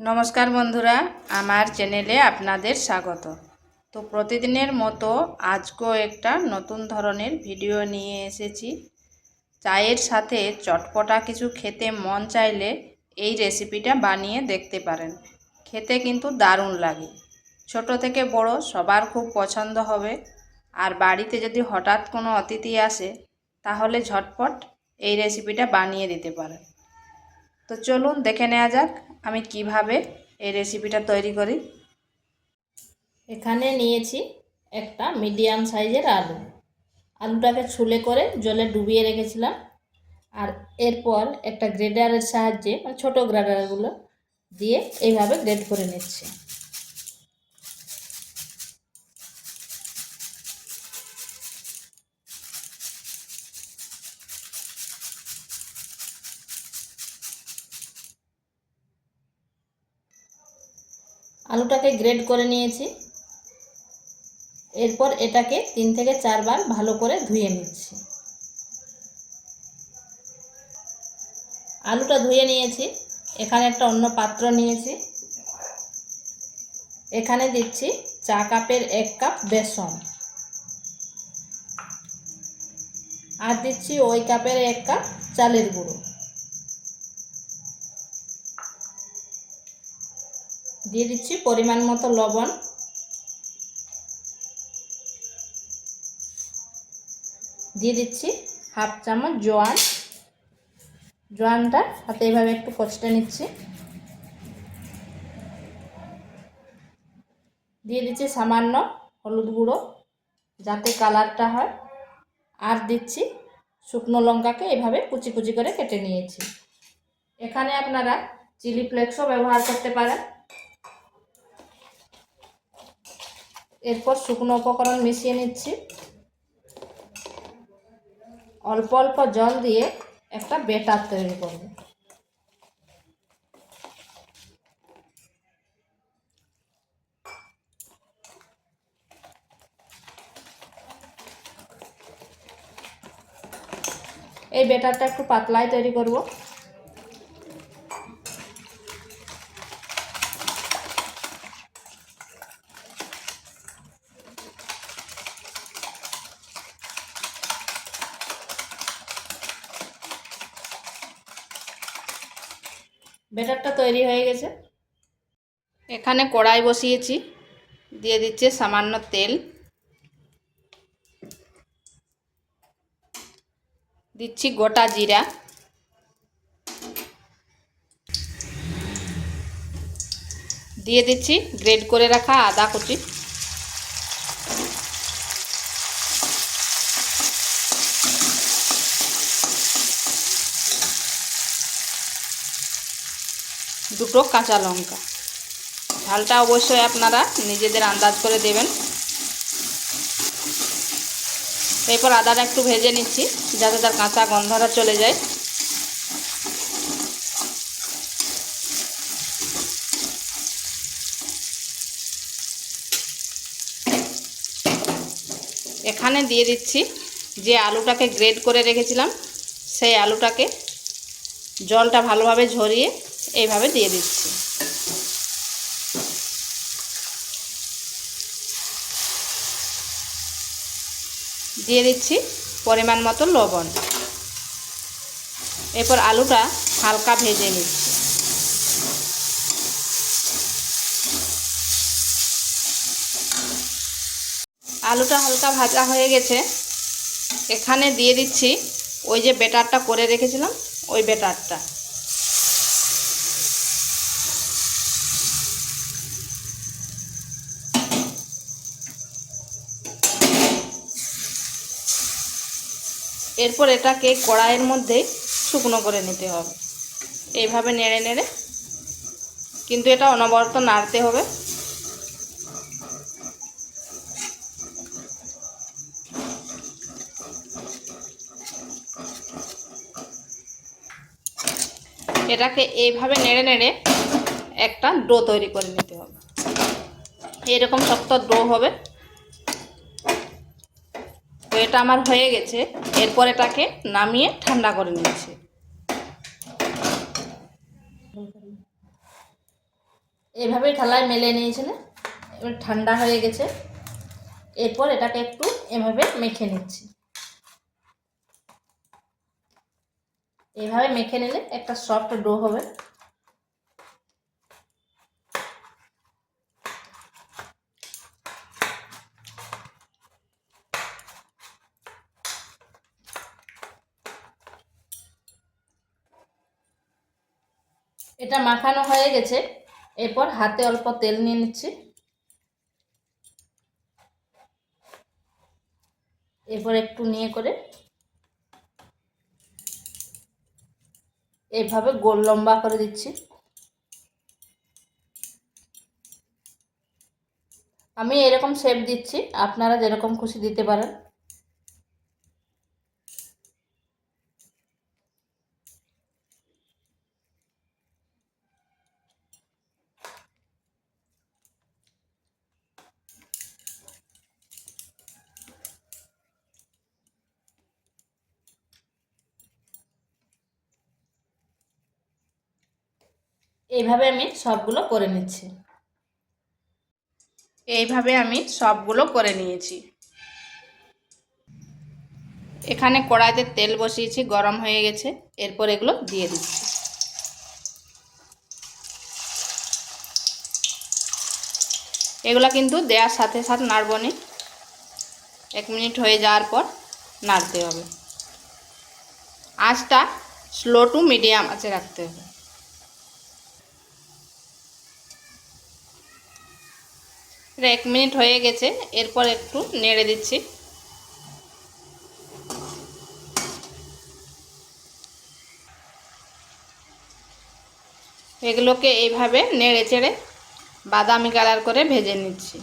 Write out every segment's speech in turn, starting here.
নমস্কার বন্ধুরা, আমার চ্যানেলে আপনাদের স্বাগত। তো প্রতিদিনের মতো আজকেও একটা নতুন ধরনের ভিডিও নিয়ে এসেছি। চায়ের সাথে চটপটা কিছু খেতে মন চাইলে এই রেসিপিটা বানিয়ে দেখতে পারেন। খেতে কিন্তু দারুণ লাগে। ছোট থেকে বড় সবার খুব পছন্দ হবে। আর বাড়িতে যদি হঠাৎ কোনো অতিথি আসে, তাহলে ঝটপট এই রেসিপিটা বানিয়ে দিতে পারেন। তো চলুন দেখে নেওয়া যাক আমি কীভাবে এই রেসিপিটা তৈরি করি। এখানে নিয়েছি একটা মিডিয়াম সাইজের আলু। আলুটাকে ছুলে করে জলে ডুবিয়ে রেখেছিলাম। আর এরপর একটা গ্রেডারের সাহায্যে মানে ছোটো গ্রেডারগুলো দিয়ে এইভাবে গ্রেড করে নিচ্ছি। আলুটাকে গ্রেড করে নিয়েছি। এরপর এটাকে তিন থেকে চারবার ভালো করে ধুয়ে নিচ্ছি। আলুটা ধুয়ে নিয়েছি। এখানে একটা অন্য পাত্র নিয়েছি। এখানে দিচ্ছি চা কাপের এক কাপ বেসন। আর দিচ্ছি ওই কাপের এক কাপ চালের গুঁড়ো। দিয়ে দিচ্ছি পরিমাণ মতো লবণ। দিয়ে দিচ্ছি হাফ চামচ জোয়ান। জোয়ানটা হাতে এইভাবে একটু কচটে নিচ্ছি। দিয়ে দিচ্ছি সামান্য হলুদ গুঁড়ো যাতে কালারটা হয়। আর দিচ্ছি শুকনো লঙ্কাকে এভাবে কুচি কুচি করে কেটে নিয়েছি। এখানে আপনারা চিলি ফ্লেক্সও ব্যবহার করতে পারেন। এরপর শুকনো উপকরণ মিশিয়ে নিচ্ছি। অল্প অল্প জল দিয়ে একটা বেটার তৈরি করব। এই বেটারটা একটু পাতলাই তৈরি করব। বেটারটা তৈরি হয়ে গেছে। এখানে কড়াই বসিয়েছি। দিয়ে দিচ্ছে সামান্য তেল। দিচ্ছি গোটা জিরা। দিয়ে দিচ্ছি গ্রেড করে রাখা আদা কুচি। দুটো কাঁচা লঙ্কা। ঝালটা অবশ্যই আপনারা নিজেদের আন্দাজ করে দেবেন। এরপর আদাটা একটু ভেজে নিচ্ছি, যাতে তার কাঁচা গন্ধটা চলে যায়। এখানে দিয়ে দিচ্ছি যে আলুটাকে গ্রেড করে রেখেছিলাম, সেই আলুটাকে জলটা ভালোভাবে ঝরিয়ে এইভাবে দিয়ে দিচ্ছি। দিয়ে দিচ্ছি পরিমাণ মতো লবণ। এরপর আলুটা হালকা ভেজে নিচ্ছি। আলুটা হালকা ভাজা হয়ে গেছে। এখানে দিয়ে দিচ্ছি ওই যে বেটারটা করে রেখেছিলাম, ওই বেটারটা। এরপর এটাকে কড়াইয়ের মধ্যে শুকনো করে নিতে হবে। এইভাবে নেড়ে নেড়ে। কিন্তু এটা অনবরত নাড়তে হবে। এটাকে এইভাবে নেড়ে নেড়ে একটা ডো তৈরি করে নিতে হবে। এরকম শক্ত ডো হবে। এটা আমার হয়ে গেছে। এরপর এটাকে নামিয়ে ঠান্ডা করে নিচ্ছি এভাবে থালায় মেলে নিয়েছিলেন এবার ঠান্ডা হয়ে গেছে। এরপর এটাকে একটু এভাবে মেখে নিচ্ছি। এভাবে মেখে নিলে একটা সফট ডো হবে। এটা মাখানো হয়ে গেছে। এরপর হাতে অল্প তেল নিয়ে নিচ্ছি। এরপর একটু নিয়ে করে এইভাবে গোল লম্বা করে দিচ্ছি। আমি এরকম শেপ দিচ্ছি, আপনারা যেরকম খুশি দিতে পারেন। এইভাবে আমি সবগুলো করে নিচ্ছি। এইভাবে আমি সবগুলো করে নিয়েছি। এখানে কড়াইতে তেল বসিয়েছি, গরম হয়ে গেছে। এরপর এগুলো দিয়ে দিচ্ছি। এগুলো কিন্তু দেওয়ার সাথে সাথে নাড়ব নি। এক মিনিট হয়ে যাওয়ার পর নাড়তে হবে। আঁচটা স্লো টু মিডিয়াম আছে রাখতে হবে। এটা এক মিনিট হয়ে গেছে, এরপর একটু নেড়ে দিচ্ছি। এগুলোকে এইভাবে নেড়ে চেড়ে বাদামি কালার করে ভেজে নিচ্ছি।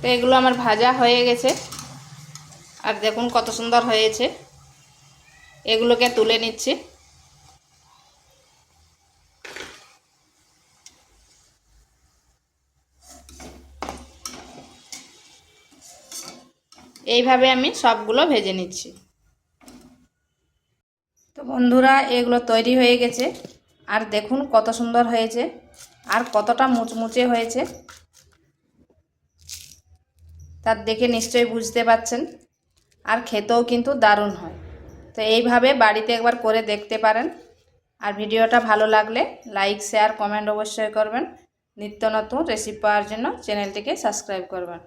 তো এগুলো আমার ভাজা হয়ে গেছে। আর দেখুন কত সুন্দর হয়েছে। এগুলোকে তুলে নিচ্ছি। এইভাবে আমি সবগুলো ভেজে নিচ্ছি। তো বন্ধুরা, এগুলো তৈরি হয়ে গেছে। আর দেখুন কত সুন্দর হয়েছে। আর কতটা মুচমুচে হয়েছে। তার দেখে নিশ্চয়ই বুঝতে পাচ্ছেন আর খেতেও কিন্তু দারুণ হয়। তো এইভাবে বাড়িতে একবার করে দেখতে পারেন। আর ভিডিওটা ভালো লাগলে লাইক, শেয়ার, কমেন্ট অবশ্যই করবেন। নিত্য নতুন রেসিপি পাওয়ার জন্য চ্যানেলটিকে সাবস্ক্রাইব করবেন।